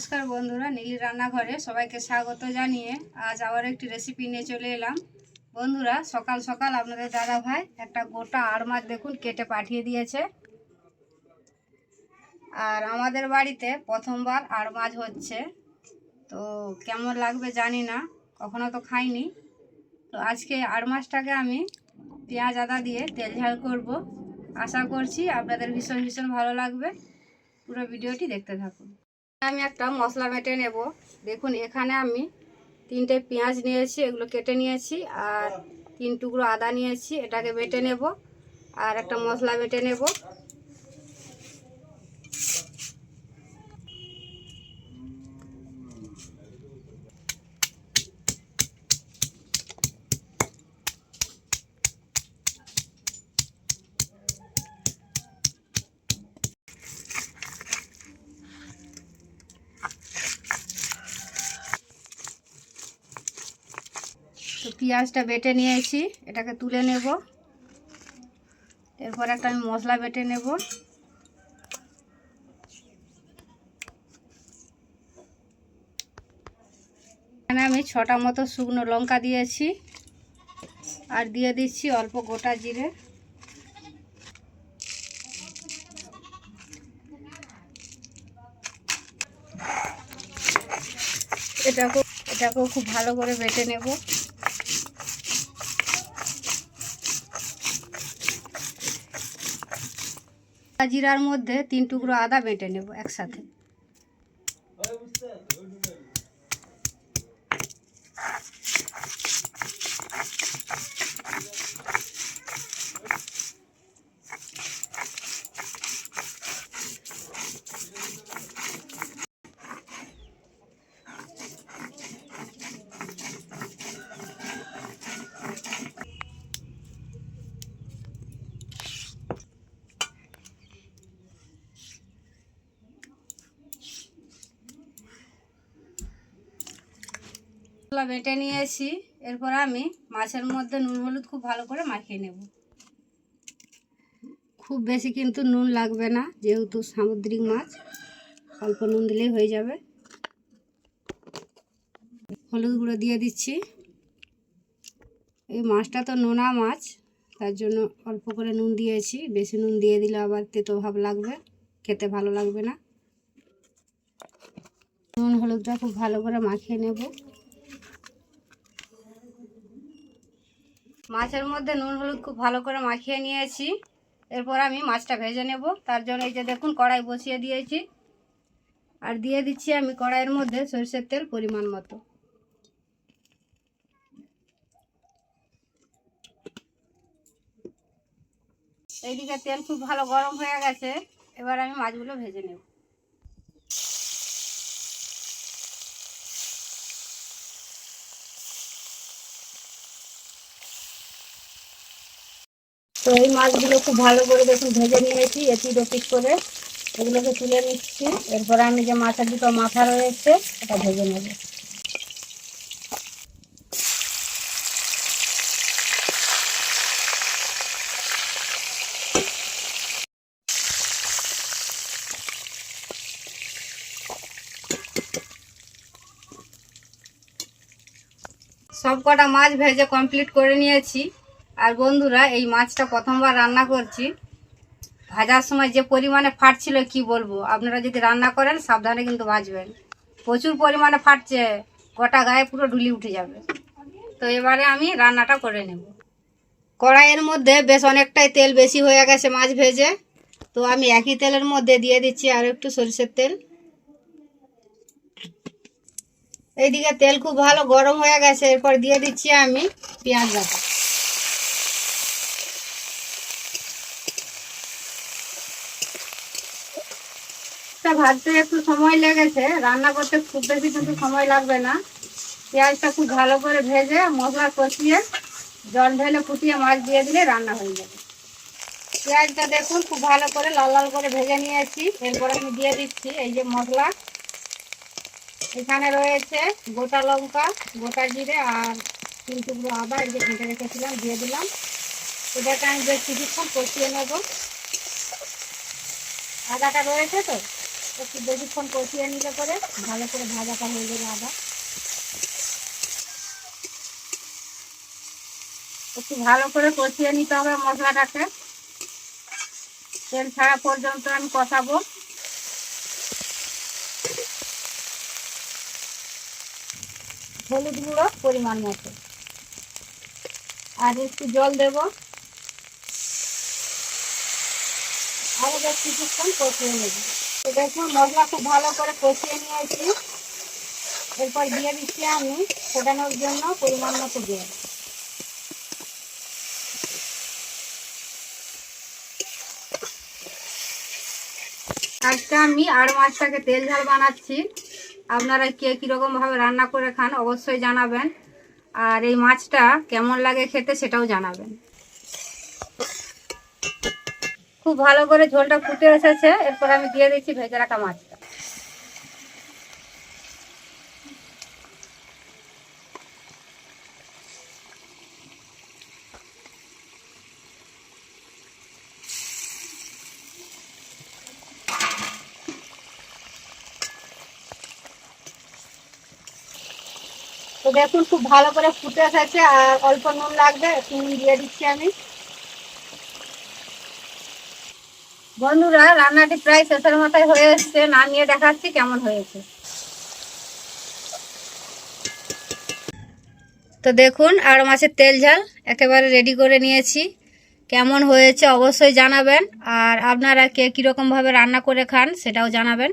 নমস্কার বন্ধুরা, নীলি রান্নাঘরে সবাইকে স্বাগত জানিয়ে আজ আবার একটি রেসিপি নিয়ে চলে এলাম। বন্ধুরা, সকাল সকাল আপনাদের দাদা ভাই একটা গোটা আড় মাছ দেখুন কেটে পাঠিয়ে দিয়েছে। আর আমাদের বাড়িতে প্রথমবার আড় মাছ হচ্ছে। তো কেমন লাগবে জানি না, কখনো তো খাইনি। তো আজকে আড় মাছটাকে আমি পেঁয়াজ আদা দিয়ে তেল ঝাল করব। আশা করছি আপনাদের ভীষণ ভীষণ ভালো লাগবে। পুরো ভিডিওটি দেখতে থাকুন। আমি একটা মশলা মেটে নেব। দেখুন, এখানে আমি তিনটে পেঁয়াজ নিয়েছি, এগুলো কেটে নিয়েছি, আর তিন টুকরো আদা নিয়েছি, এটাকে বেটে নেব, আর একটা মশলা মেটে নেব। তো পেঁয়াজটা বেটে নিয়েছি, এটাকে তুলে নেব। এরপর একটা আমি মশলা বেটে নেব। এখানে আমি ছটা মতো শুকনো লঙ্কা দিয়েছি, আর দিয়ে দিচ্ছি অল্প গোটা জিরে। এটাকেও এটাকেও খুব ভালো করে বেটে নেব। জিরার মধ্যে তিন টুকরো আদা বেটে নেব একসাথে। বেটে নিয়েছি। এরপর আমি মাছের মধ্যে নুন হলুদ খুব ভালো করে মাখিয়ে নেব। খুব বেশি কিন্তু নুন লাগবে না, যেহেতু সামুদ্রিক মাছ, অল্প নুন দিলেই হয়ে যাবে। হলুদ গুঁড়ো দিয়ে দিচ্ছি। এই মাছটা তো নোনা মাছ, তার জন্য অল্প করে নুন দিয়েছি। বেশি নুন দিয়ে দিলে আবার তেতো ভাব লাগবে, খেতে ভালো লাগবে না। নুন হলুদটা খুব ভালো করে মাখিয়ে নেব। মাছের মধ্যে নুন, হলুদ খুব ভালো করে মাখিয়ে নিয়েছি। এরপর আমি মাছটা ভেজে নেব। তার জন্য এই যে দেখুন, কড়াই বসিয়ে দিয়েছি। আর দিয়ে দিচ্ছি আমি কড়াইয়ের মধ্যে সরষের তেল পরিমাণ মতো। এইদিকে তেল খুব ভালো গরম হয়ে গেছে। এবার আমি মাছগুলো ভেজে নেব। তো এই মাছগুলো খুব ভালো করে দেখুন ভেজে নিয়েছি এপিট ওপিট করে। এগুলোকে তুলে নিচ্ছি। এরপরে আমি যে মাছের দুটো মাথা রয়েছে এটা ভেজে নেব। সব কটা মাছ ভেজে কমপ্লিট করে নিয়েছি। আর বন্ধুরা, এই মাছটা প্রথমবার রান্না করছি। ভাজার সময় যে পরিমাণে ফাটছিল কি বলব? আপনারা যদি রান্না করেন, সাবধানে কিন্তু ভাজবেন। প্রচুর পরিমাণে ফাটছে, গোটা গায়ে পুরো ঢুলি উঠে যাবে। তো এবারে আমি রান্নাটা করে নেব। কড়াইয়ের মধ্যে বেশ অনেকটাই তেল বেশি হয়ে গেছে মাছ ভেজে। তো আমি একই তেলের মধ্যে দিয়ে দিচ্ছি আর একটু সরিষের তেল। এইদিকে তেল খুব ভালো গরম হয়ে গেছে, এরপর দিয়ে দিচ্ছি আমি পেঁয়াজ বাটা। টা ভাজতে একটু সময় লেগেছে, রান্না করতে খুব বেশি কিন্তু সময় লাগবে না। পেঁয়াজটা খুব ভালো করে ভেজে, মশলা কষিয়ে, জল ঢেলে ফুটিয়ে মাছ দিয়ে দিলে রান্না হয়ে যাবে। পেঁয়াজটা দেখুন, খুব ভালো করে লাল লাল করে ভেজে নিয়েছি। এরপর আমি দিয়ে দিচ্ছি এই যে মশলা। এখানে রয়েছে গোটা লঙ্কা, গোটা জিরে আর তিন টুকরো আদা, এই যে কেটে রেখেছিলাম, দিয়ে দিলাম। এটাকে আমি বেশ কিছুক্ষণ কষিয়ে নেব। আদাটা রয়েছে তো? একটু বেশিক্ষণ কষিয়ে নিলে করে ভালো করে ভাজাটা হয়ে যাবে আদা একটু ভালো করে কষিয়ে নিতে হবে মশলাটাকে। তেল ছাড়া পর্যন্ত আমি কষাবো। হলুদ গুঁড়ো পরিমাণ মতো। আর একটু জল দেব। আরও বেশ কিছুক্ষণ কষিয়ে নেব। তো দেখুন, মশলা খুব ভালো করে কষিয়ে নিয়েছি। এরপর দিয়ে দিচ্ছি আমি ফোটানোর জন্য পরিমাণ মতো জল। আজকে আমি আড় মাছটাকে তেল ঝাল বানাচ্ছি। আপনারা কে কীরকম ভাবে রান্না করে খান অবশ্যই জানাবেন। আর এই মাছটা কেমন লাগে খেতে সেটাও জানাবেন। খুব ভালো করে ঝোলটা ফুটে এসেছে। এরপর আমি দিয়ে দিচ্ছি ভেজে রাখা মাছটা দেখুন, খুব ভালো করে ফুটে এসেছে। আর অল্প নুন লাগবে নুন দিয়ে দিচ্ছি আমি। বন্ধুরা, রান্নাটি প্রায় শেষের মাথায় হয়ে এসছে। নামিয়ে দেখাচ্ছি কেমন হয়েছে। তো দেখুন, আর মাছের তেল ঝাল একেবারে রেডি করে নিয়েছি। কেমন হয়েছে অবশ্যই জানাবেন। আর আপনারা কে কীরকমভাবে রান্না করে খান সেটাও জানাবেন।